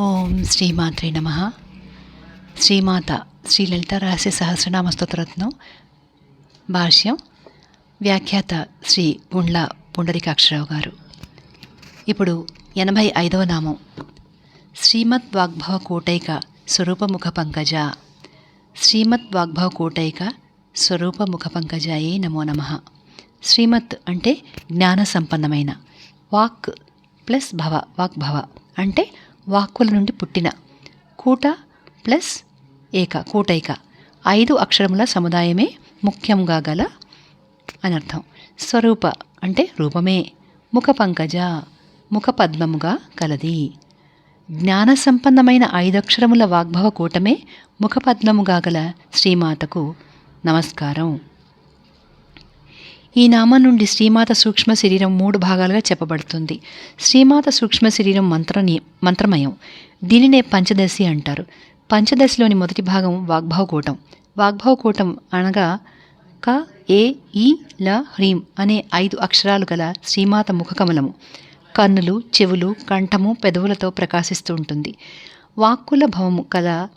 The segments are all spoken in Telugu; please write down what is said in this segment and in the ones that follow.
ఓం శ్రీమాత్రే నమ. శ్రీమాత శ్రీ లలిత రహస్య సహస్రనామ స్తోత్రత్నం భాష్యం. వ్యాఖ్యాత శ్రీ గుండ్ల పుండరికాక్షరావు గారు. ఇప్పుడు ఎనభై ఐదవ నామం. శ్రీమద్ వాగ్భవ కూటైక స్వరూపముఖ పంకజ. శ్రీమద్ వాగ్భవ కూటైక స్వరూపముఖ పంకజాయే నమో నమ. శ్రీమత్ అంటే జ్ఞాన సంపన్నమైన. వాక్ ప్లస్ భవ వాగ్భవ అంటే వాక్కుల నుండి పుట్టిన. కూట ప్లస్ ఏక కూటైక. ఐదు అక్షరముల సముదాయమే ముఖ్యంగా గల అని అర్థం. స్వరూప అంటే రూపమే. ముఖ పంకజ ముఖ పద్మముగా కలది జ్ఞాన సంపన్నమైన ఐదక్షరముల వాగ్భవ కూటమే ముఖపద్మముగా గల శ్రీమాతకు నమస్కారం. ఈ నామం నుండి శ్రీమాత సూక్ష్మ శరీరం మూడు భాగాలుగా చెప్పబడుతుంది. శ్రీమాత సూక్ష్మ శరీరం మంత్రని మంత్రమయం. దీనినే పంచదశి అంటారు. పంచదశిలోని మొదటి భాగం వాగ్భావకూటం. వాగ్భావకూటం అనగా క ఏ ఈ ల హ్రీం అనే ఐదు అక్షరాలు గల శ్రీమాత ముఖకమలము. కన్నులు చెవులు కంఠము పెదవులతో ప్రకాశిస్తూ ఉంటుంది. వాక్కుల భవము కల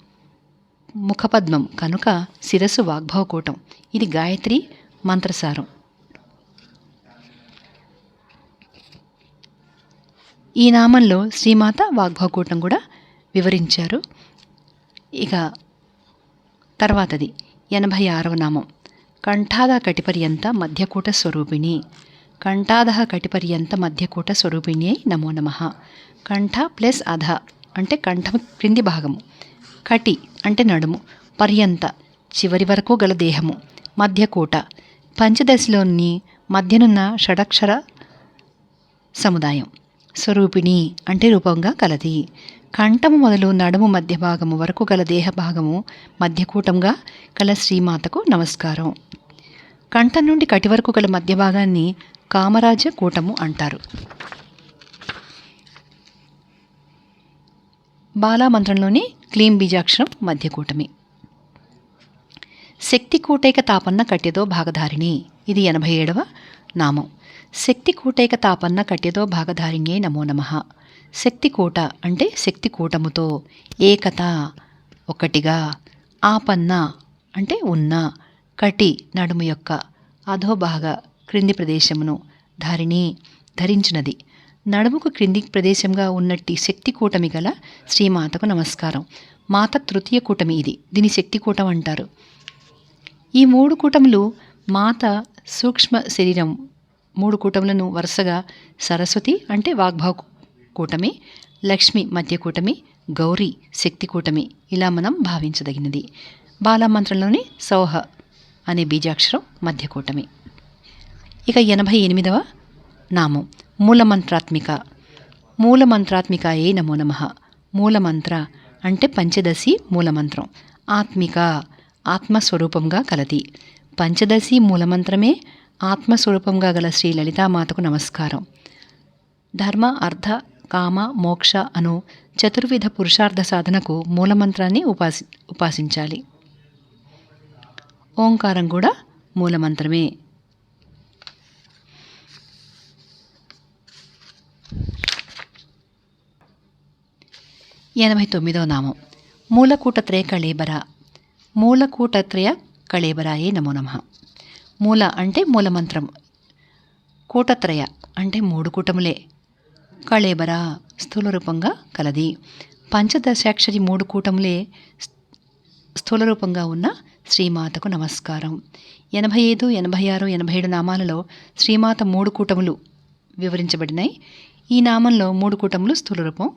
ముఖపద్మం కనుక శిరస్సు వాగ్భవకూటం. ఇది గాయత్రి మంత్రసారం. ఈ నామంలో శ్రీమాత వాగ్భవకూటం కూడా వివరించారు. ఇక తర్వాతది ఎనభై ఆరవ నామం. కంఠాద కటిపర్యంత మధ్యకూట స్వరూపిణి. కంఠాద కటిపర్యంత మధ్యకూట స్వరూపిణి అయి నమో నమ. కంఠ ప్లస్ అధ అంటే కంఠము క్రింది భాగము కటి అంటే నడుము. పర్యంత చివరి వరకు గల దేహము. మధ్యకూట. పంచదశలోని మధ్యనున్న షడక్షర సముదాయం. స్వరూపిణి అంటే రూపంగా కలది. కంఠము మొదలు నడుము మధ్య భాగము వరకు గల దేహ భాగము మధ్యకూటంగా కల శ్రీమాతకు నమస్కారం. కంఠం నుండి కటి వరకు గల మధ్య భాగాన్ని కామరాజ కూటము అంటారు. బాలామంత్రంలోని క్లీం బీజాక్షరం మధ్యకూటమి. శక్తి కూటైక తాపన్న కట్టెదో భాగధారిణి. ఇది ఎనభై ఏడవ నామం. శక్తి కూటైక తాపన్న కట్టెదో భాగధారిణ్యే నమో నమ. శక్తి కూట అంటే శక్తి కూటముతో ఏకత ఒకటిగా ఆపన్న అంటే ఉన్న కటి నడుము యొక్క అధోభాగ క్రింది ప్రదేశమును ధారిణి ధరించినది. నడుముకు క్రింది ప్రదేశంగా ఉన్నట్టి శక్తి కూటమి గల శ్రీమాతకు నమస్కారం. మాత తృతీయ కూటమి ఇది. దీని శక్తి కూటం అంటారు. ఈ మూడు కూటములు మాత సూక్ష్మ శరీరం మూడు కూటములను వరుసగా సరస్వతి అంటే వాగ్భావ కూటమి లక్ష్మి మధ్య కూటమి గౌరీ శక్తి కూటమి. ఇలా మనం భావించదగినది. బాలమంత్రంలోని సౌహ అనే బీజాక్షరం మధ్య కూటమి. ఇక ఎనభై ఎనిమిదవ నామం. మూలమంత్రాత్మిక. మూలమంత్రాత్మిక ఏ నమో నమ. మూలమంత్ర అంటే పంచదశి మూలమంత్రం. ఆత్మిక. ఆత్మస్వరూపంగా కలది పంచదశి మూలమంత్రమే ఆత్మస్వరూపంగా గల శ్రీ లలితామాతకు నమస్కారం. ధర్మ అర్థ కామ మోక్ష అను చతుర్విధ పురుషార్థ సాధనకు మూలమంత్రాన్ని ఉపాసి ఉపాసించాలి. ఓంకారం కూడా మూలమంత్రమే. ఎనభై తొమ్మిదో నామం. మూలకూటత్రయ కళేబర. మూలకూటత్రయ కళేబరాయే నమో నమ. మూల అంటే మూలమంత్రం. కూటత్రయ అంటే మూడు కూటములే కళేబర స్థూల రూపంగా కలది. పంచదశాక్షరి మూడు కూటములే స్థూల రూపంగా ఉన్న శ్రీమాతకు నమస్కారం. ఎనభై ఐదు ఎనభై ఆరు ఎనభై ఏడు నామాలలో శ్రీమాత మూడు కూటములు వివరించబడినాయి ఈ నామంలో మూడు కూటములు స్థూల రూపం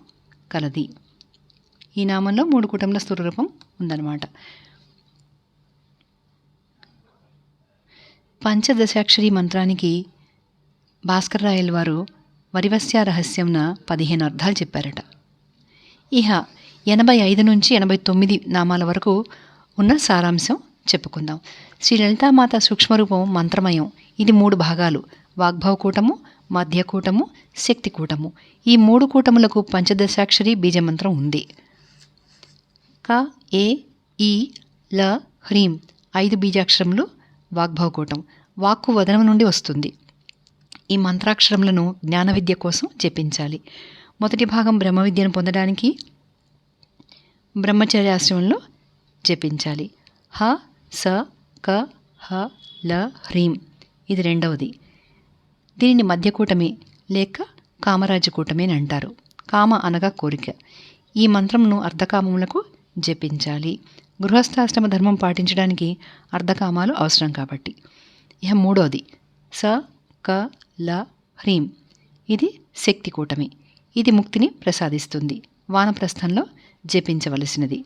కలది. ఈ నామంలో మూడు కూటముల స్థూల రూపం ఉందన్నమాట. పంచదశాక్షరి మంత్రానికి భాస్కర్ రాయల్ వారు వరివస్య రహస్యంన పదిహేను అర్థాలు చెప్పారట. ఇహ ఎనభై ఐదు నుంచి ఎనభై తొమ్మిది నామాల వరకు ఉన్న సారాంశం చెప్పుకుందాం. శ్రీ లలితామాత సూక్ష్మరూపం మంత్రమయం. ఇది మూడు భాగాలు. వాగ్భవకూటము మధ్యకూటము శక్తికూటము. ఈ మూడు కూటములకు పంచదశాక్షరి బీజమంత్రం ఉంది. క ఏ ఈ ల హ్రీం ఐదు బీజాక్షరములు వాగ్భవకూటం వాక్కు వదనం నుండి వస్తుంది. ఈ మంత్రాక్షరములను జ్ఞాన విద్య కోసం జపించాలి. మొదటి భాగం బ్రహ్మ విద్యను పొందడానికి బ్రహ్మచర్యాశ్రమంలో జపించాలి. హ స క హ ల హ్రీం. ఇది రెండవది. దీనిని మధ్యకూటమి లేక కామరాజకూటమి అని అంటారు. కామ అనగా కోరిక. ఈ మంత్రంను అర్ధకామములకు జపించాలి. గృహస్థాశ్రమ ధర్మం పాటించడానికి అర్ధకామాలు అవసరం కాబట్టి. ఇక మూడవది స క ల హ్రీం. ఇది శక్తి కూటమి. ఇది ముక్తిని ప్రసాదిస్తుంది. వానప్రస్థంలో జపించవలసినది.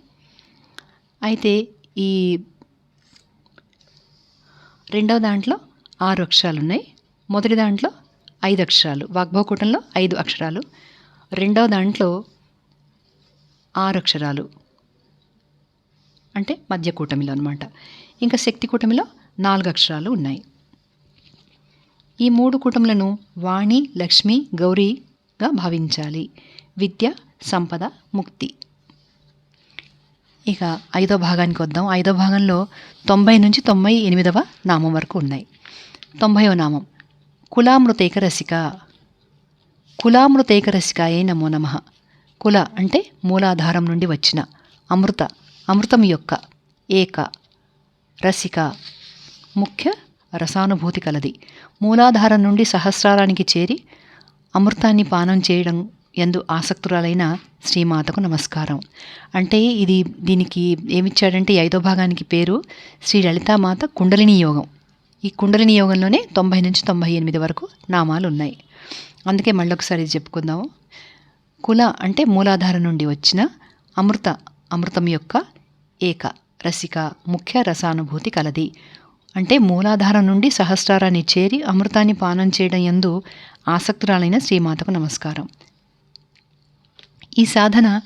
అయితే ఈ రెండవ దాంట్లో ఆరు అక్షరాలు ఉన్నాయి మొదటి దాంట్లో ఐదు అక్షరాలు. వాగ్భవకూటంలో ఐదు అక్షరాలు. రెండవ దాంట్లో ఆరు అక్షరాలు. అంటే మధ్య కూటమిలో అనమాట ఇంకా శక్తి కూటమిలో నాలుగు అక్షరాలు ఉన్నాయి. ఈ మూడు కూటములను వాణి లక్ష్మి గౌరీగా భావించాలి. విద్య సంపద ముక్తి. ఇక ఐదో భాగానికి వద్దాం. ఐదో భాగంలో తొంభై నుంచి తొంభై ఎనిమిదవ నామం వరకు ఉన్నాయి. తొంభైవ నామం. కులామృతేక రసిక. కులామృతేక రసికాయే నమో నమ. కుల అంటే మూలాధారం నుండి వచ్చిన. అమృత అమృతం యొక్క ఏక రసిక ముఖ్య రసానుభూతి కలది. మూలాధారం నుండి సహస్రారానికి చేరి అమృతాన్ని పానం చేయడం ఎందు ఆసక్తురాలైన శ్రీమాతకు నమస్కారం. అంటే ఇది దీనికి ఏమిచ్చాడంటే ఐదో భాగానికి పేరు శ్రీ లలితామాత కుండలిని యోగం. ఈ కుండలిని యోగంలోనే తొంభై నుంచి తొంభై ఎనిమిది వరకు నామాలు ఉన్నాయి అందుకే మళ్ళొకసారి చెప్పుకుందాము. కుల అంటే మూలాధారం నుండి వచ్చిన అమృత అమృతం యొక్క ఏక రసిక ముఖ్య రసానుభూతి కలది. అంటే మూలాధారం నుండి సహస్రారాన్ని చేరి అమృతాన్ని పానం చేయడం యందు ఆసక్తురాలైన శ్రీమాతకు నమస్కారం. ఈ సాధన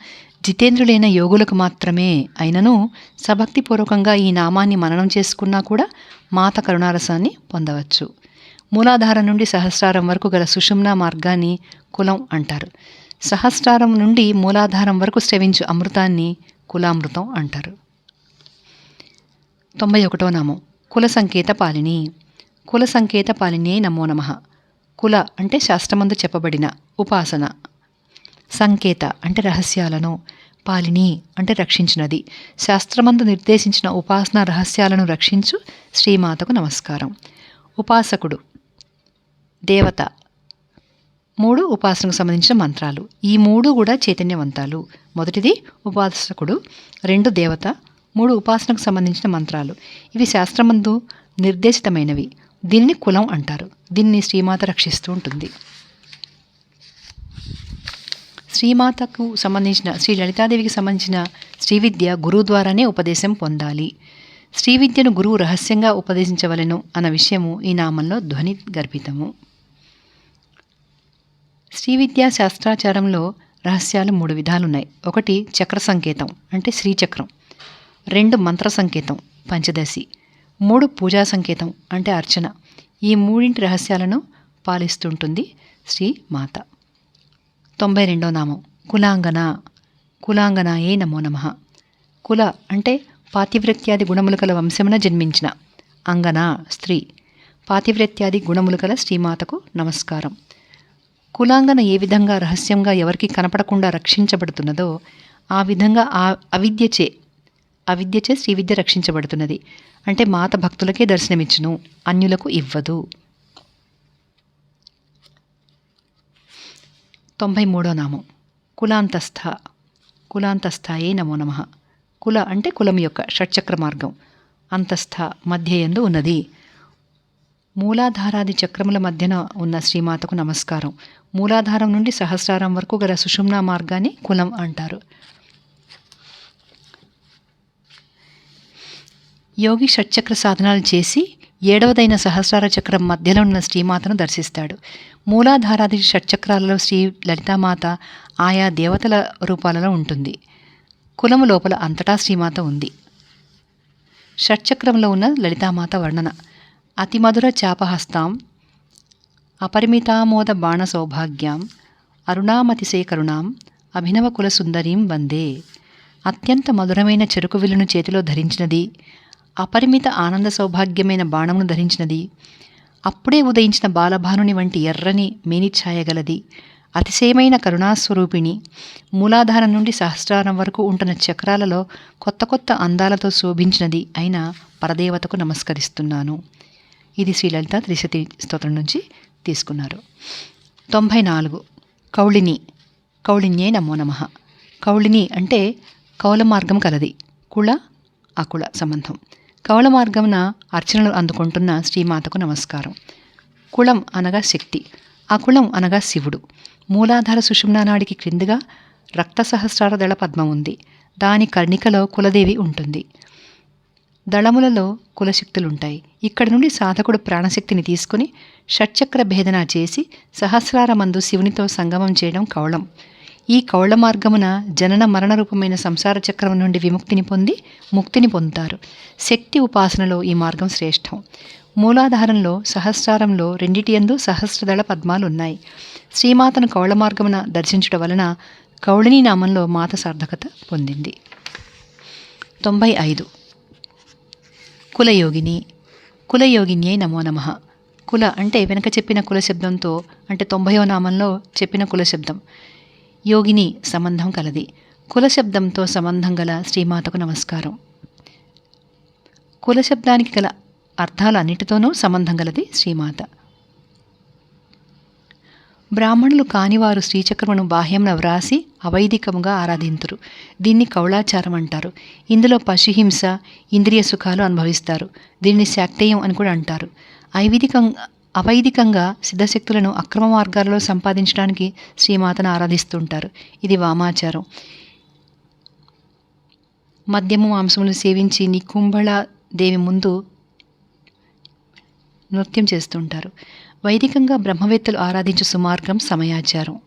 జితేంద్రులైన యోగులకు మాత్రమే అయినను సభక్తిపూర్వకంగా ఈ నామాన్ని మననం చేసుకున్నా కూడా మాత కరుణారసాన్ని పొందవచ్చు. మూలాధారం నుండి సహస్రారం వరకు గల సుషుమ్న మార్గాన్ని కులం అంటారు. సహస్రారం నుండి మూలాధారం వరకు స్రవించు అమృతాన్ని కులామృతం అంటారు. తొంభై ఒకటో నామం. కుల సంకేత పాలిని. కుల సంకేత పాలిని నమో నమ. కుల అంటే శాస్త్రమందు చెప్పబడిన ఉపాసన. సంకేత అంటే రహస్యాలను. పాలిని అంటే రక్షించినది. శాస్త్రమందు నిర్దేశించిన ఉపాసన రహస్యాలను రక్షించు శ్రీమాతకు నమస్కారం. ఉపాసకుడు. దేవత. మూడు ఉపాసనకు సంబంధించిన మంత్రాలు. ఈ మూడు కూడా చైతన్యవంతాలు. మొదటిది ఉపాసకుడు రెండు దేవత మూడు ఉపాసనకు సంబంధించిన మంత్రాలు. ఇవి శాస్త్రమందు నిర్దేశితమైనవి. దీన్ని కులం అంటారు. దీన్ని శ్రీమాత రక్షిస్తూ ఉంటుంది. శ్రీమాతకు సంబంధించిన శ్రీ లలితాదేవికి సంబంధించిన శ్రీవిద్య గురువు ద్వారానే ఉపదేశం పొందాలి. శ్రీవిద్యను గురువు రహస్యంగా ఉపదేశించవలెను అన్న విషయము ఈ నామంలో ధ్వని గర్భితము. శ్రీవిద్యా శాస్త్రాచారంలో రహస్యాలు మూడు విధాలున్నాయి. ఒకటి చక్ర సంకేతం అంటే శ్రీచక్రం రెండు మంత్ర సంకేతం పంచదశి. మూడు పూజా సంకేతం అంటే అర్చన. ఈ మూడింటి రహస్యాలను పాలిస్తుంటుంది శ్రీ మాత. తొంభై రెండో నామం కులాంగన. కులాంగనాయే నమో నమ. కుల అంటే పాతివ్రత్యాది గుణములు కల వంశమున జన్మించిన అంగన స్త్రీ. పాతివ్రత్యాది గుణములు కల శ్రీమాతకు నమస్కారం. కులాంగన ఏ విధంగా రహస్యంగా ఎవరికి కనపడకుండా రక్షించబడుతున్నదో ఆ విధంగా ఆ అవిద్యచే అవిద్యచే శ్రీవిద్య రక్షించబడుతున్నది. అంటే మాత భక్తులకే దర్శనమిచ్చును అన్యులకు ఇవ్వదు. తొంభై మూడో నామం. కులాంతస్థ కులాంతస్థాయే నమో నమ. కుల అంటే కులం యొక్క షట్చక్ర మార్గం. అంతస్థ మధ్యయందు ఉన్నది. మూలాధారాది చక్రముల మధ్యన ఉన్న శ్రీమాతకు నమస్కారం. మూలాధారం నుండి సహస్రారం వరకు గల సుషుమ్నా మార్గాన్ని కులం అంటారు. యోగి షట్చక్ర సాధనాలు చేసి ఏడవదైన సహస్రార చక్రం మధ్యలో ఉన్న శ్రీమాతను దర్శిస్తాడు. మూలాధారాది షట్చక్రాలలో శ్రీ లలితామాత ఆయా దేవతల రూపాలలో ఉంటుంది. కులము లోపల అంతటా శ్రీమాత ఉంది. షట్చక్రంలో ఉన్న లలితామాత వర్ణన. అతిమధుర చాపహస్తాం అపరిమితామోద బాణ సౌభాగ్యాం అరుణామతిశేకరుణాం అభినవ కుల సుందరీం వందే. అత్యంత మధురమైన చెరుకు విల్లును చేతిలో ధరించినది అపరిమిత ఆనంద సౌభాగ్యమైన బాణమును ధరించినది అప్పుడే ఉదయించిన బాలభానుని వంటి ఎర్రని మేనిఛాయగలది అతిశయమైన కరుణాస్వరూపిణి మూలాధారం నుండి సహస్రారం వరకు ఉంటున్న చక్రాలలో కొత్త కొత్త అందాలతో శోభించినది అయిన పరదేవతకు నమస్కరిస్తున్నాను. ఇది శ్రీలలిత త్రిశతి స్తోత్రం నుంచి తీసుకున్నారు. తొంభై నాలుగు. కౌళిని. కౌళిన్యే నమో నమ. కౌళిని అంటే కౌల మార్గం కలది. కుల అకుళ సంబంధం. కౌల మార్గమున అర్చనలు అందుకుంటున్న శ్రీమాతకు నమస్కారం. కులం అనగా శక్తి. అకులం అనగా శివుడు. మూలాధార సుషుమ్నా నాడికి క్రిందిగా రక్త సహస్రార దళ పద్మం ఉంది దాని కర్ణికలో కులదేవి ఉంటుంది. దళములలో కులశక్తులుంటాయి. ఇక్కడి నుండి సాధకుడు ప్రాణశక్తిని తీసుకుని షట్చక్ర భేదన చేసి సహస్రారమందు శివునితో సంగమం చేయడం కౌళం. ఈ కౌళ మార్గమున జనన మరణ రూపమైన సంసార చక్రం నుండి విముక్తిని పొంది ముక్తిని పొందుతారు. శక్తి ఉపాసనలో ఈ మార్గం శ్రేష్టం. మూలాధారంలో సహస్రారంలో రెండిటియందు సహస్రదళ పద్మాలు ఉన్నాయి శ్రీమాతను కౌళ మార్గమున దర్శించుట వలన కౌళిని నామంలో మాత సార్థకత పొందింది. తొంభై ఐదు. కులయోగిని కులయోగిన్యే నమో నమ. కుల అంటే వెనక చెప్పిన కుల శబ్దంతో అంటే తొంభయో నామంలో చెప్పిన కుల శబ్దం. యోగిని సంబంధం కలది. కుల శబ్దంతో సంబంధం గల శ్రీమాతకు నమస్కారం. కుల శబ్దానికి గల అర్థాలన్నిటితోనూ సంబంధం గలది శ్రీమాత. బ్రాహ్మణులు కానివారు శ్రీచక్రమును బాహ్యంన వ్రాసి అవైదికముగా ఆరాధింతురు. దీన్ని కౌళాచారం అంటారు ఇందులో పశుహింస ఇంద్రియ సుఖాలు అనుభవిస్తారు. దీన్ని శాక్తేయం అని కూడా అంటారు. ఐవిధికం అవైదికంగా సిద్ధశక్తులను అక్రమ మార్గాలలో సంపాదించడానికి శ్రీమాతను ఆరాధిస్తుంటారు. ఇది వామాచారం. మద్యము మాంసములు సేవించి నికుంభళ దేవి ముందు నృత్యం చేస్తుంటారు. వైదికంగా బ్రహ్మవేత్తలు ఆరాధించు సుమార్గం సమయాచారం.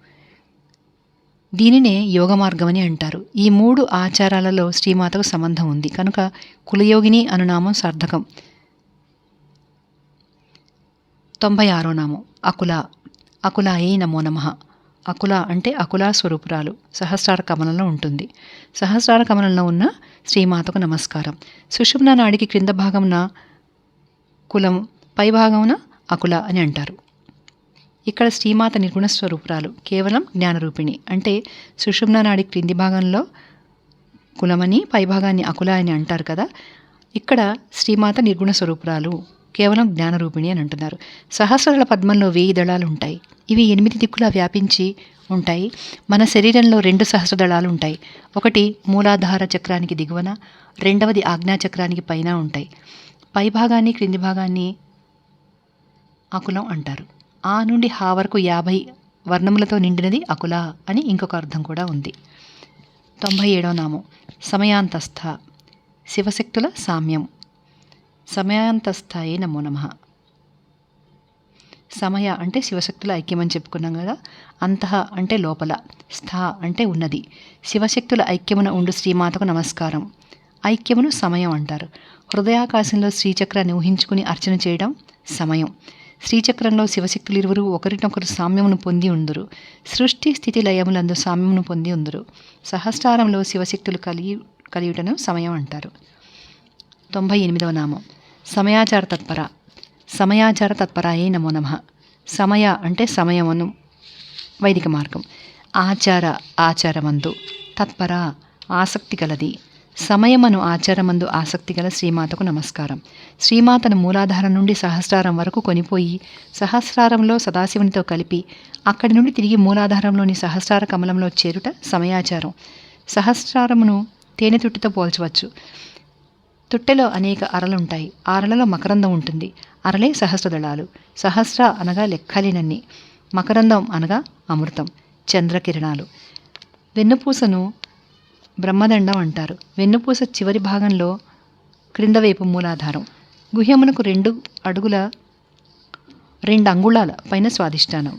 దీనినే యోగ మార్గమని అంటారు. ఈ మూడు ఆచారాలలో శ్రీమాతకు సంబంధం ఉంది. కనుక కులయోగిని అనునామం సార్థకం. తొంభై ఆరో నామం. అకుల. అకులాయే నమో నమ. అకుల అంటే అకులా స్వరూపురాలు. సహస్రార కమలంలో ఉంటుంది. సహస్రార కమలంలో ఉన్న శ్రీమాతకు నమస్కారం. సుషుమ్న నాడికి క్రింద భాగమున కులం పై భాగమున అకుల అని అంటారు. ఇక్కడ శ్రీమాత నిర్గుణ స్వరూపురాలు కేవలం జ్ఞానరూపిణి. అంటే సుషుమ్న నాడి క్రింది భాగంలో కులమని పైభాగాన్ని అకుల అని అంటారు కదా. ఇక్కడ శ్రీమాత నిర్గుణ స్వరూపురాలు కేవలం జ్ఞానరూపిణి అని అంటున్నారు. సహస్రాల పద్మంలో వెయ్యి దళాలు ఉంటాయి. ఇవి ఎనిమిది దిక్కులా వ్యాపించి ఉంటాయి. మన శరీరంలో రెండు సహస్ర దళాలు ఉంటాయి. ఒకటి మూలాధార చక్రానికి దిగువన రెండవది ఆజ్ఞా చక్రానికి పైన ఉంటాయి. పై భాగాన్ని క్రింది భాగాన్ని అకులం అంటారు. ఆ నుండి హా వరకు యాభై వర్ణములతో నిండినది అకుల అని ఇంకొక అర్థం కూడా ఉంది. తొంభై ఏడవ నామం. సమయాంతస్థ. శివశక్తుల సామ్యం. సమయాంతస్థాయి నమో నమ. సమయ అంటే శివశక్తుల ఐక్యమని చెప్పుకున్నాం కదా. అంతః అంటే లోపల. స్థ అంటే ఉన్నది. శివశక్తుల ఐక్యమున ఉండు శ్రీమాతకు నమస్కారం. ఐక్యమును సమయం అంటారు. హృదయాకాశంలో శ్రీచక్రాన్ని ఊహించుకుని అర్చన చేయడం సమయం. శ్రీచక్రంలో శివశక్తులు ఇరువురు ఒకరినొకరు సామ్యమును పొంది ఉందురు. సృష్టి స్థితి లయములందు సామ్యమును పొంది ఉందరు. సహస్రారంలో శివశక్తులు కలిగి కలియుటను సమయం అంటారు. తొంభై ఎనిమిదవ నామం. సమయాచార తత్పర. సమయాచార తత్పరాయే నమో నమ. సమయ అంటే సమయమును వైదిక మార్గం. ఆచార ఆచారమందు. తత్పర ఆసక్తి గలది. సమయమను ఆచారమందు ఆసక్తి గల శ్రీమాతకు నమస్కారం. శ్రీమాతను మూలాధారం నుండి సహస్రారం వరకు కొనిపోయి సహస్రారంలో సదాశివునితో కలిపి అక్కడి నుండి తిరిగి మూలాధారంలోని సహస్రార కమలంలో చేరుట సమయాచారం. సహస్రారమును తేనె తుట్టితో పోల్చవచ్చు. తుట్టెలో అనేక అరలుంటాయి. ఆ అరలలో మకరందం ఉంటుంది. అరలే సహస్రదళాలు. సహస్ర అనగా లెక్కలేనన్ని. మకరందం అనగా అమృతం. చంద్రకిరణాలు. వెన్నుపూసను బ్రహ్మదండం అంటారు. వెన్నుపూస చివరి భాగంలో క్రింద వైపు మూలాధారం. గుహ్యమునకు రెండు అడుగుల రెండు అంగుళాల పైన స్వాదిష్టానం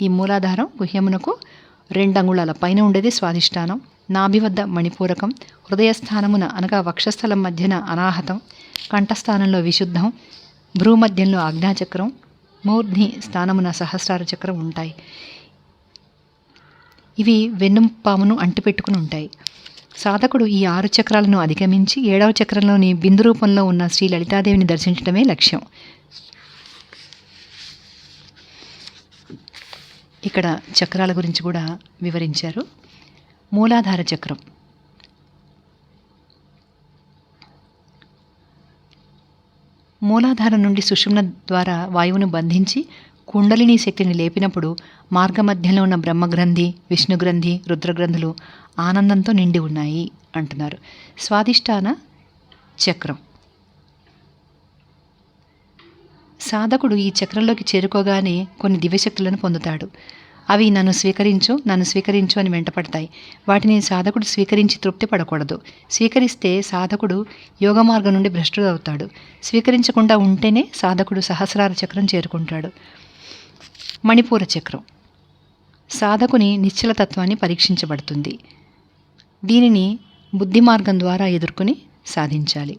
ఈ మూలాధారం గుహ్యమునకు రెండు అంగుళాల పైన ఉండేది స్వాదిష్టానం నాభి వద్ద మణిపూరకం హృదయస్థానమున అనగా వక్షస్థలం మధ్యన అనాహతం కంఠస్థానంలో విశుద్ధం భ్రూమధ్యంలో ఆజ్ఞాచక్రం మూర్ధ్ని స్థానమున సహస్రార చక్రం ఉంటాయి. ఇవి వెన్నుపామును అంటిపెట్టుకుని ఉంటాయి. సాధకుడు ఈ ఆరు చక్రాలను అధిగమించి ఏడవ చక్రంలోని బిందు రూపంలో ఉన్న శ్రీ లలితాదేవిని దర్శించడమే లక్ష్యం. ఇక్కడ చక్రాల గురించి కూడా వివరించారు. మూలాధార చక్రం. మూలాధారం నుండి సుషుమ్న ద్వారా వాయువును బంధించి కుండలిని శక్తిని లేపినప్పుడు మార్గమధ్యంలో ఉన్న బ్రహ్మగ్రంథి విష్ణుగ్రంథి రుద్రగ్రంథులు ఆనందంతో నిండి ఉన్నాయి అంటున్నారు. స్వాదిష్టాన చక్రం. సాధకుడు ఈ చక్రంలోకి చేరుకోగానే కొన్ని దివ్యశక్తులను పొందుతాడు. అవి నన్ను స్వీకరించు నన్ను స్వీకరించు అని వెంటపడతాయి. వాటిని సాధకుడు స్వీకరించి తృప్తి పడకూడదు. స్వీకరిస్తే సాధకుడు యోగ మార్గం నుండి భ్రష్టుడు అవుతాడు స్వీకరించకుండా ఉంటేనే సాధకుడు సహస్రార చక్రం చేరుకుంటాడు. మణిపూర చక్రం. సాధకుని నిశ్చలతత్వాన్ని పరీక్షించబడుతుంది. దీనిని బుద్ధి మార్గం ద్వారా ఎదుర్కొని సాధించాలి.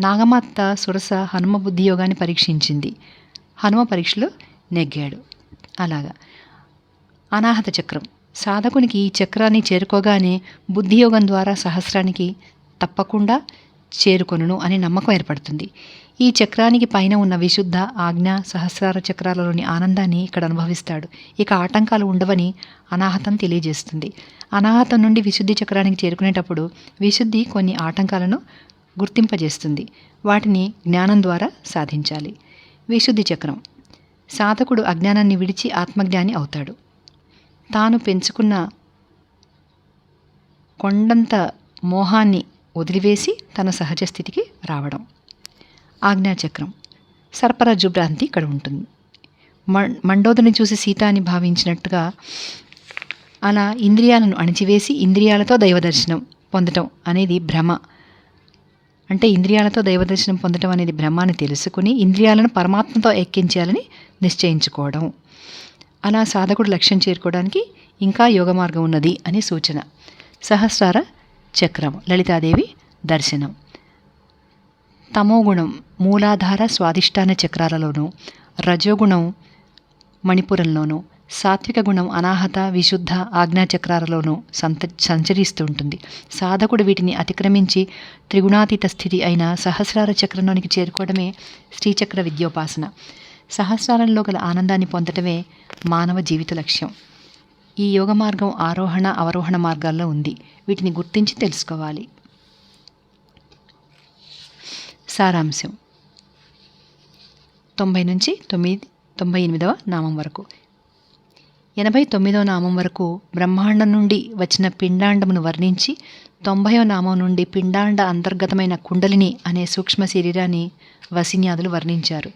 నాగమాత సురస హనుమ బుద్ధి యోగాన్ని పరీక్షించింది. హనుమ పరీక్షలో నెగ్గాడు. అలాగా. అనాహత చక్రం. సాధకునికి ఈ చక్రాన్ని చేరుకోగానే బుద్ధియోగం ద్వారా సహస్రానికి తప్పకుండా చేరుకొనును అనే నమ్మకం ఏర్పడుతుంది. ఈ చక్రానికి పైన ఉన్న విశుద్ధ ఆజ్ఞ సహస్రార చక్రాలలోని ఆనందాన్ని ఇక్కడ అనుభవిస్తాడు. ఇక ఆటంకాలు ఉండవని అనాహతం తెలియజేస్తుంది. అనాహతం నుండి విశుద్ధి చక్రానికి చేరుకునేటప్పుడు విశుద్ధి కొన్ని ఆటంకాలను గుర్తింపజేస్తుంది. వాటిని జ్ఞానం ద్వారా సాధించాలి. విశుద్ధి చక్రం. సాధకుడు అజ్ఞానాన్ని విడిచి ఆత్మజ్ఞాని అవుతాడు. తాను పెంచుకున్న కొండంత మోహాన్ని వదిలివేసి తన సహజ స్థితికి రావడం. ఆజ్ఞాచక్రం. సర్పరాజు భ్రాంతి ఇక్కడ ఉంటుంది. మం- మండోదరిని చూసి సీత అని భావించినట్టుగా అలా ఇంద్రియాలను అణిచివేసి ఇంద్రియాలతో దైవదర్శనం పొందటం అనేది భ్రమ. అంటే ఇంద్రియాలతో దైవదర్శనం పొందటం అనేది భ్రమ అని తెలుసుకుని ఇంద్రియాలను పరమాత్మతో ఎక్కించాలని నిశ్చయించుకోవడం. అలా సాధకుడు లక్ష్యం చేరుకోవడానికి ఇంకా యోగ మార్గం ఉన్నది అనే సూచన. సహస్రార చక్రం లలితాదేవి దర్శనం. తమోగుణం మూలాధార స్వాధిష్టాన చక్రాలలోనూ రజోగుణం మణిపురంలోనూ సాత్విక గుణం అనాహత విశుద్ధ ఆజ్ఞాచక్రాలలోనూ సంత సంచరిస్తూ ఉంటుంది. సాధకుడు వీటిని అతిక్రమించి త్రిగుణాతీత స్థితి అయిన సహస్రార చక్రంలోనికి చేరుకోవడమే శ్రీచక్ర విద్యోపాసన. సహస్రారంలో గల ఆనందాన్ని పొందటమే మానవ జీవిత లక్ష్యం. ఈ యోగ మార్గం ఆరోహణ అవరోహణ మార్గాల్లో ఉంది. వీటిని గుర్తించి తెలుసుకోవాలి. సారాంశం. తొంభై నుంచి తొమ్మిది తొంభై ఎనిమిదవ నామం వరకు. ఎనభై తొమ్మిదవ నామం వరకు బ్రహ్మాండం నుండి వచ్చిన పిండాండమును వర్ణించి తొంభైవ నామం నుండి పిండాండ అంతర్గతమైన కుండలిని అనే సూక్ష్మ శరీరాన్ని వసిన్యాదులు వర్ణించారు.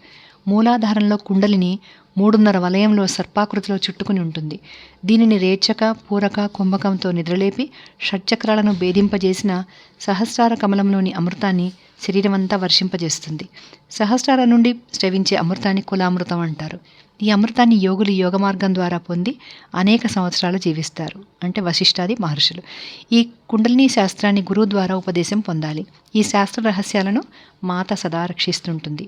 మూలాధారంలో కుండలిని మూడున్నర వలయంలో సర్పాకృతిలో చుట్టుకుని ఉంటుంది. దీనిని రేచక పూరక కుంభకంతో నిద్రలేపి షట్చక్రాలను భేదింపజేసిన సహస్రార కమలంలోని అమృతాన్ని శరీరమంతా వర్షింపజేస్తుంది. సహస్రాల నుండి స్రవించే అమృతాన్ని కులామృతం అంటారు. ఈ అమృతాన్ని యోగులు యోగ మార్గం ద్వారా పొంది అనేక సంవత్సరాలు జీవిస్తారు. అంటే వశిష్ఠాది మహర్షులు. ఈ కుండలిని శాస్త్రాన్ని గురువు ద్వారా ఉపదేశం పొందాలి. ఈ శాస్త్ర రహస్యాలను మాత సదా రక్షిస్తుంటుంది.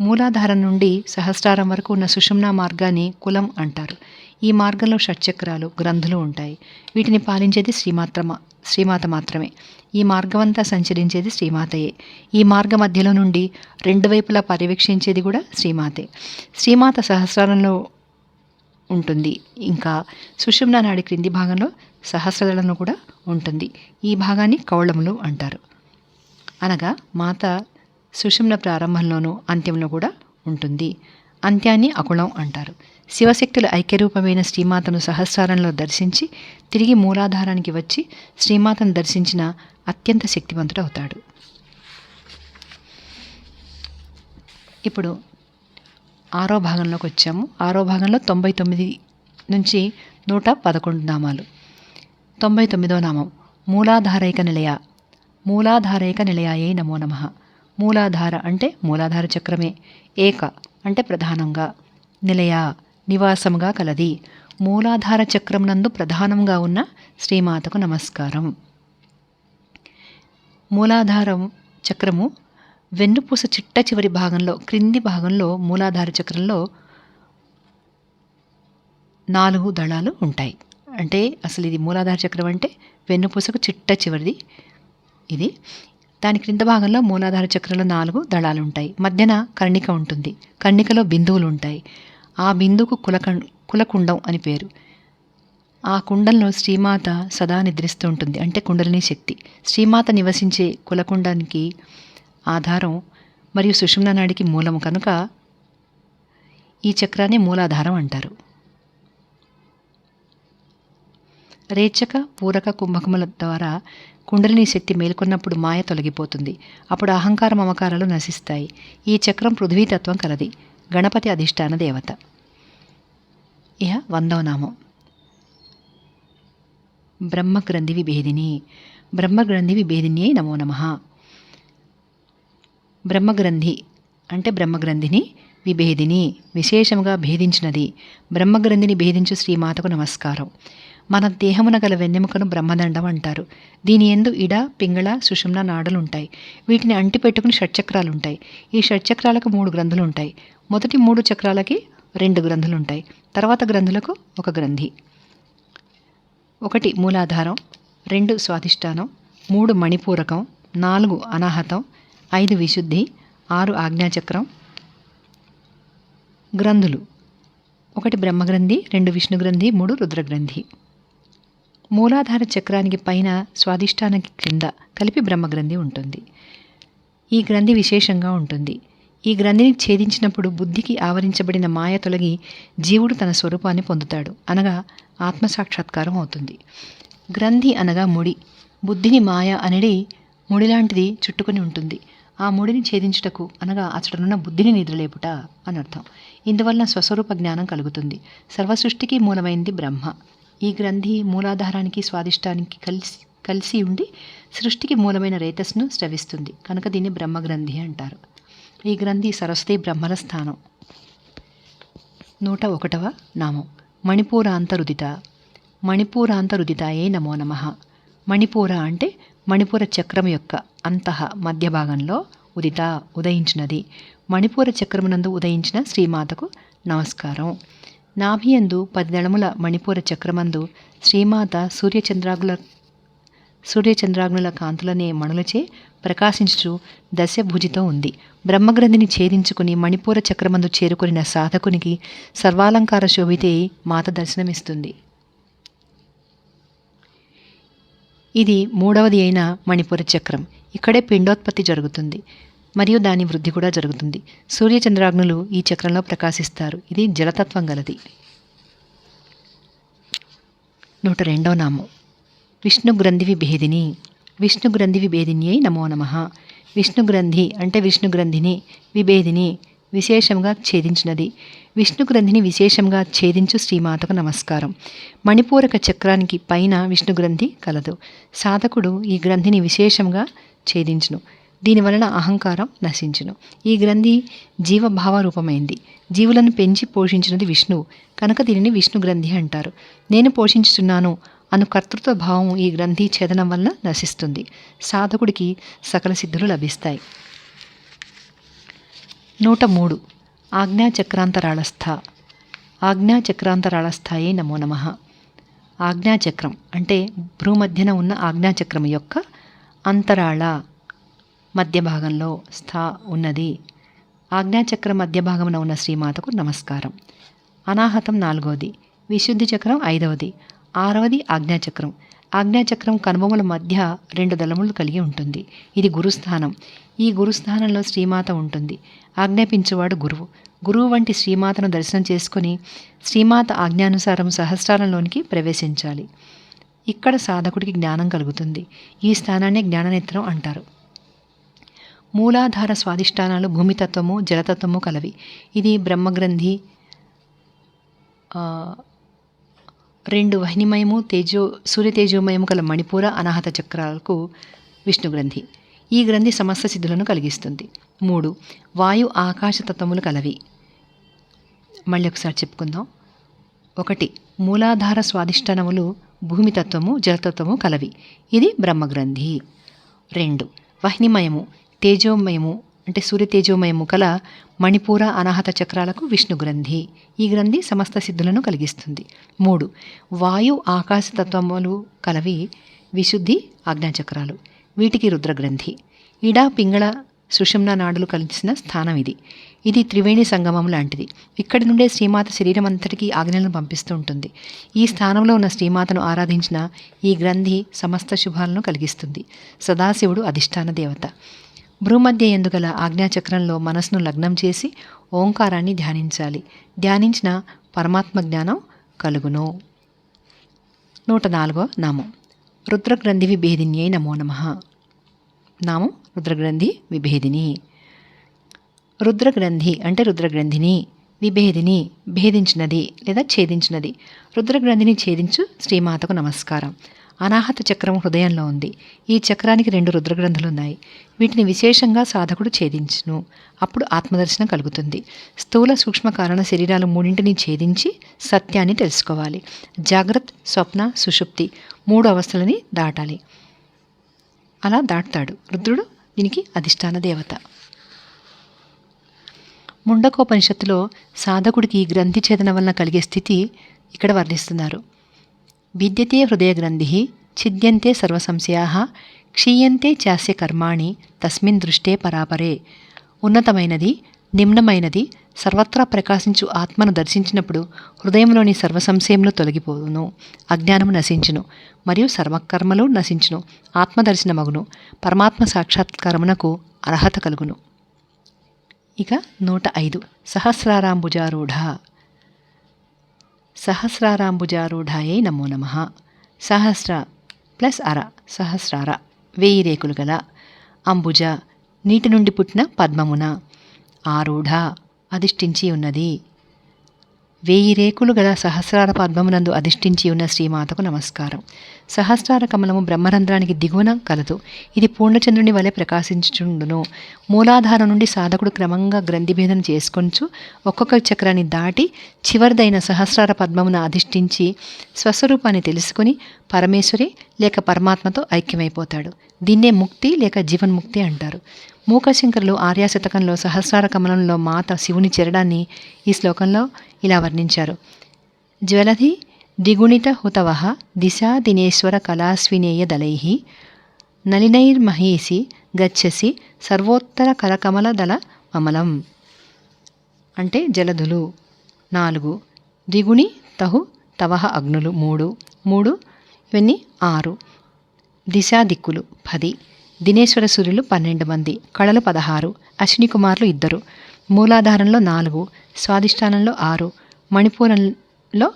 మూలాధారం నుండి సహస్రారం వరకు ఉన్న సుషుమ్నా మార్గాన్ని కులం అంటారు. ఈ మార్గంలో షట్చక్రాలు గ్రంథులు ఉంటాయి. వీటిని పాలించేది శ్రీమాత్రమ శ్రీమాత మాత్రమే. ఈ మార్గమంతా సంచరించేది శ్రీమాతయే. ఈ మార్గ మధ్యలో నుండి రెండు వైపులా పర్యవేక్షించేది కూడా శ్రీమాతే. శ్రీమాత సహస్రారంలో ఉంటుంది. ఇంకా సుషుమ్నా నాడి క్రింది భాగంలో సహస్రదళను కూడా ఉంటుంది. ఈ భాగాన్ని కౌళములు అంటారు. అనగా మాత సుషుమ్న ప్రారంభంలోనూ అంత్యంలో కూడా ఉంటుంది. అంత్యాన్ని అకుళం అంటారు. శివశక్తుల ఐక్యరూపమైన శ్రీమాతను సహస్రారంలో దర్శించి తిరిగి మూలాధారానికి వచ్చి శ్రీమాతను దర్శించిన అత్యంత శక్తివంతుడు అవుతాడు. ఇప్పుడు ఆరో భాగంలోకి వచ్చాము. ఆరో భాగంలో తొంభై తొమ్మిది నుంచి నూట పదకొండు నామాలు. తొంభై తొమ్మిదో నామం మూలాధారైక నిలయ మూలాధారైక నిలయాయే నమో నమః. మూలాధార అంటే మూలాధార చక్రమే. ఏక అంటే ప్రధానంగా. నిలయ నివాసముగా కలది. మూలాధార చక్రం నందు ప్రధానంగా ఉన్న శ్రీమాతకు నమస్కారం. మూలాధారం చక్రము వెన్నుపూస చిట్ట చివరి భాగంలో క్రింది భాగంలో మూలాధార చక్రంలో నాలుగు దళాలు ఉంటాయి. అంటే అసలు ఇది మూలాధార చక్రం అంటే వెన్నుపూసకు చిట్ట చివరిది. ఇది దాని క్రింద భాగంలో మూలాధార చక్రంలో నాలుగు దళాలు ఉంటాయి మధ్యన కర్ణిక ఉంటుంది. కర్ణికలో బిందువులు ఉంటాయి ఆ బిందుకు కులకం కులకుండం అని పేరు. ఆ కుండంలో శ్రీమాత సదా నిద్రిస్తూ ఉంటుంది. అంటే కుండలిని శక్తి. శ్రీమాత నివసించే కులకుండానికి ఆధారం మరియు సుషుమ్న నాడికి మూలము కనుక ఈ చక్రాన్ని మూలాధారం అంటారు. రేచక పూరక కుంభకముల ద్వారా కుండలిని శక్తి మేల్కొన్నప్పుడు మాయ తొలగిపోతుంది. అప్పుడు అహంకార మమకారాలు నశిస్తాయి. ఈ చక్రం పృథ్వీతత్వం కలది. గణపతి అధిష్టాన దేవత. ఇహ వందవ నామం. బ్రహ్మగ్రంథి విభేదిని. బ్రహ్మగ్రంథి విభేదిని నమో నమ. బ్రహ్మగ్రంథి అంటే బ్రహ్మగ్రంథిని విభేదిని. విశేషముగా భేదించినది. బ్రహ్మగ్రంథిని భేదించు శ్రీమాతకు నమస్కారం. మన దేహమున గల వెన్నెముకను బ్రహ్మదండం అంటారు. దీని ఎందు ఇడ పింగళ సుషుమ్న నాడలుంటాయి. వీటిని అంటిపెట్టుకుని షట్చక్రాలుంటాయి. ఈ షట్చక్రాలకు మూడు గ్రంథులు ఉంటాయి మొదటి మూడు చక్రాలకి రెండు గ్రంథులు ఉంటాయి తర్వాత గ్రంథులకు ఒక గ్రంథి. ఒకటి మూలాధారం రెండు స్వాధిష్టానం మూడు మణిపూరకం నాలుగు అనాహతం ఐదు విశుద్ధి ఆరు ఆజ్ఞాచక్రం. గ్రంథులు. ఒకటి బ్రహ్మగ్రంథి రెండు విష్ణుగ్రంథి మూడు రుద్రగ్రంథి. మూలాధార చక్రానికి పైన స్వాదిష్టానికి క్రింద కలిపి బ్రహ్మగ్రంథి ఉంటుంది. ఈ గ్రంథి విశేషంగా ఉంటుంది. ఈ గ్రంథిని ఛేదించినప్పుడు బుద్ధికి ఆవరించబడిన మాయ తొలగి జీవుడు తన స్వరూపాన్ని పొందుతాడు. అనగా ఆత్మసాక్షాత్కారం అవుతుంది. గ్రంథి అనగా ముడి. బుద్ధిని మాయ అనేది ముడిలాంటిది చుట్టుకొని ఉంటుంది. ఆ ముడిని ఛేదించుటకు అనగా అతడున్న బుద్ధిని నిద్రలేపుట అని అర్థం ఇందువలన స్వస్వరూప జ్ఞానం కలుగుతుంది. సర్వసృష్టికి మూలమైంది బ్రహ్మ. ఈ గ్రంథి మూలాధారానికి స్వాదిష్టానికి కలిసి కలిసి ఉండి సృష్టికి మూలమైన రేతస్ను స్రవిస్తుంది. కనుక దీన్ని బ్రహ్మగ్రంథి అంటారు. ఈ గ్రంథి సరస్వతి బ్రహ్మల స్థానం. నూట ఒకటవ నామం. మణిపూరాంతరుదిత. మణిపూరాంతరుదితాయే నమో నమ. మణిపూర అంటే మణిపూర చక్రం యొక్క అంతః మధ్య భాగంలో ఉదిత ఉదయించినది. మణిపూర చక్రమునందు ఉదయించిన శ్రీమాతకు నమస్కారం. నాభియందు పదిదళముల మణిపూర చక్రమందు శ్రీమాత సూర్యచంద్రాగుల సూర్యచంద్రాగ్నుల కాంతులనే మణులచే ప్రకాశించుచు దశభుజితో ఉంది. బ్రహ్మగ్రంథిని ఛేదించుకుని మణిపూర చక్రమందు చేరుకునిన సాధకునికి సర్వాలంకార శోభితే మాత దర్శనమిస్తుంది. ఇది మూడవది అయిన మణిపూర చక్రం. ఇక్కడే పిండోత్పత్తి జరుగుతుంది. మరియు దాని వృద్ధి కూడా జరుగుతుంది. సూర్యచంద్రాగ్నులు ఈ చక్రంలో ప్రకాశిస్తారు. ఇది జలతత్వం గలది. నూట రెండవ నామం. విష్ణు గ్రంథి విభేదిని విష్ణు గ్రంథి విభేదిన్యై నమో నమ. విష్ణు గ్రంథి అంటే విష్ణు గ్రంథిని విభేదిని విశేషంగా ఛేదించినది. విష్ణు గ్రంథిని విశేషంగా ఛేదించు శ్రీమాతకు నమస్కారం. మణిపూరక చక్రానికి పైన విష్ణు గ్రంథి కలదు. సాధకుడు ఈ గ్రంథిని విశేషంగా ఛేదించును. దీనివలన అహంకారం నశించును. ఈ గ్రంథి జీవభావ రూపమైంది. జీవులను పెంచి పోషించినది విష్ణువు. కనుక దీనిని విష్ణు గ్రంథి అంటారు. నేను పోషించుతున్నాను అను కర్తృత్వ భావం ఈ గ్రంథి ఛేదనం వలన నశిస్తుంది. సాధకుడికి సకల సిద్ధులు లభిస్తాయి. నూట మూడు. ఆజ్ఞాచక్రాంతరాళస్థ ఆజ్ఞాచక్రాంతరాళస్థాయే నమో నమ. ఆజ్ఞాచక్రం అంటే భ్రూమధ్యన ఉన్న ఆజ్ఞాచక్రం యొక్క అంతరాళ. మధ్య భాగంలో స్థా ఉన్నది. ఆజ్ఞాచక్రం మధ్య భాగంలో ఉన్న శ్రీమాతకు నమస్కారం. అనాహతం నాలుగవది విశుద్ధి చక్రం ఐదవది. ఆరవది ఆజ్ఞాచక్రం. ఆజ్ఞాచక్రం కనుబొమ్మల మధ్య రెండు దళములు కలిగి ఉంటుంది. ఇది గురుస్థానం. ఈ గురుస్థానంలో శ్రీమాత ఉంటుంది. ఆజ్ఞాపించేవాడు గురువు. గురువు వంటి శ్రీమాతను దర్శనం చేసుకుని శ్రీమాత ఆజ్ఞానుసారం సహస్రాలంలోనికి ప్రవేశించాలి. ఇక్కడ సాధకుడికి జ్ఞానం కలుగుతుంది. ఈ స్థానాన్ని జ్ఞాననేత్రం అంటారు. మూలాధార స్వాధిష్టానాలు భూమితత్వము జలతత్వము కలవి. ఇది బ్రహ్మగ్రంథి రెండు వహ్నిమయము తేజో సూర్యతేజోమయము గల మణిపూర అనాహత చక్రాలకు విష్ణు గ్రంథి ఈ గ్రంథి సమస్త సిద్ధులను కలిగిస్తుంది. మూడు వాయు ఆకాశ తత్వములు కలవి. మళ్ళీ ఒకసారి చెప్పుకుందాం. ఒకటి మూలాధార స్వాధిష్టానములు భూమితత్వము జలతత్వము కలవి. ఇది బ్రహ్మగ్రంథి. రెండు వహ్నిమయము. తేజోమయము అంటే సూర్య తేజోమయము కల మణిపూర అనాహత చక్రాలకు విష్ణు గ్రంథి. ఈ గ్రంథి సమస్త సిద్ధులను కలిగిస్తుంది. మూడు వాయు ఆకాశ తత్వములు కలవి విశుద్ధి ఆజ్ఞాచక్రాలు. వీటికి రుద్రగ్రంథి. ఇడా పింగళ సుషుమ్న నాడులు కలిసిన స్థానం ఇది. ఇది త్రివేణి సంగమం లాంటిది. ఇక్కడి నుండే శ్రీమాత శరీరం అంతటికీ ఆజ్ఞలను పంపిస్తూ ఉంటుంది. ఈ స్థానంలో ఉన్న శ్రీమాతను ఆరాధించిన ఈ గ్రంథి సమస్త శుభాలను కలిగిస్తుంది. సదాశివుడు అధిష్టాన దేవత. భ్రూమధ్య ఎందుగల ఆజ్ఞాచక్రంలో మనసును లగ్నం చేసి ఓంకారాన్ని ధ్యానించాలి. ధ్యానించిన పరమాత్మ జ్ఞానం కలుగును. నూట నాలుగో నామం. రుద్రగ్రంథి విభేదిన్యై నమో నమ. నామం రుద్రగ్రంథి విభేదిని. రుద్రగ్రంథి అంటే రుద్రగ్రంథిని విభేదిని భేదించినది లేదా ఛేదించినది. రుద్రగ్రంథిని ఛేదించు శ్రీమాతకు నమస్కారం. అనాహత చక్రం హృదయంలో ఉంది. ఈ చక్రానికి రెండు రుద్రగ్రంథులున్నాయి. వీటిని విశేషంగా సాధకుడు ఛేదించును. అప్పుడు ఆత్మదర్శనం కలుగుతుంది. స్థూల సూక్ష్మ కారణ శరీరాలు మూడింటిని ఛేదించి సత్యాన్ని తెలుసుకోవాలి. జాగ్రత్త స్వప్న సుషుప్తి మూడు అవస్థలని దాటాలి. అలా దాటుతాడు. రుద్రుడు దీనికి అధిష్టాన దేవత. ముండకోపనిషత్తులో సాధకుడికి గ్రంథి ఛేదన వలన కలిగే స్థితి ఇక్కడ వర్ణిస్తున్నారు. విద్యతే హృదయగ్రంథి ఛిద్యంతే సర్వసంశయా క్షీయంతే చాస్య కర్మాణి తస్మిన్ దృష్టే పరాపరే ఉన్నతమైనది నిమ్నమైనది సర్వత్రా ప్రకాశించు ఆత్మను దర్శించినప్పుడు హృదయంలోని సర్వసంశయములు తొలగిపోవును అజ్ఞానము నశించును మరియు సర్వకర్మలు నశించును ఆత్మదర్శనమగును పరమాత్మ సాక్షాత్కారమునకు అర్హత కలుగును. ఇక నూట ఐదు. సహస్రారాంబుజారూఢ సహస్రారాంబుజారూఢాయే నమో నమ. సహస్ర ప్లస్ అర సహస్రార వేయి రేకులు గల అంబుజ నీటి నుండి పుట్టిన పద్మమున ఆరూఢ అధిష్ఠించి ఉన్నది. వెయ్యి రేకులు గల సహస్రార పద్మమునందు అధిష్ఠించి ఉన్న శ్రీమాతకు నమస్కారం. సహస్రార కమలము బ్రహ్మరంధ్రానికి దిగువన కలదు. ఇది పూర్ణచంద్రుని వలె ప్రకాశించుచుండును. మూలాధారం నుండి సాధకుడు క్రమంగా గ్రంథిభేదన చేసుకొంచు ఒక్కొక్క చక్రాన్ని దాటి చివరిదైన సహస్రార పద్మమున అధిష్ఠించి స్వస్వరూపాన్ని తెలుసుకుని పరమేశ్వరి లేక పరమాత్మతో ఐక్యమైపోతాడు. దీన్నే ముక్తి లేక జీవన్ముక్తి అంటారు. మూకశంకరులు ఆర్యాశతకంలో సహస్రార కమలంలో మాత శివుని చేరడాన్ని ఈ శ్లోకంలో ఇలా వర్ణించారు. జ్వలధి ద్విగుణిత హుతవ దిశా దినేశ్వర కళాస్వినేయ దళై నలినైర్మహేసి గచ్చసి సర్వోత్తర కరకమల దళ అమలం. అంటే జలధులు. నాలుగు. ద్విగుణి తహు తవహ అగ్నులు. మూడు. మూడు. ఇవన్నీ ఆరు. దిశా దిక్కులు. పది. దినేశ్వర సూర్యులు పన్నెండు మంది కళలు పదహారు అశ్విని కుమారులు ఇద్దరు మూలాధారంలో నాలుగు స్వాధిష్టానంలో ఆరు మణిపూరంలో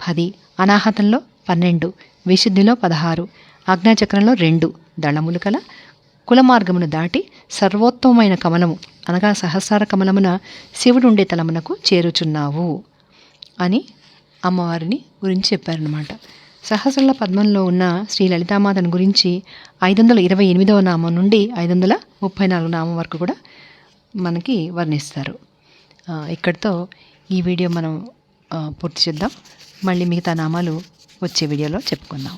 పది అనాహతంలో పన్నెండు విశుద్ధిలో పదహారు ఆజ్ఞాచక్రంలో రెండు దళములు కల కుల మార్గమును దాటి సర్వోత్తమమైన కమలము అనగా సహస్రార కమలమున శివుడుండే తలమునకు చేరుచున్నావు అని అమ్మవారిని గురించి చెప్పారనమాట సహస్రల పద్మంలో ఉన్న శ్రీ లలితామాతను గురించి ఐదు వందల ఇరవై ఎనిమిదవ నామం నుండి ఐదు వందల ముప్పై నాలుగు నామం వరకు కూడా మనకి వర్ణిస్తారు. ఇక్కడితో ఈ వీడియో మనం పూర్తి చేద్దాం. మళ్ళీ మిగతా నామాలు వచ్చే వీడియోలో చెప్పుకుందాం.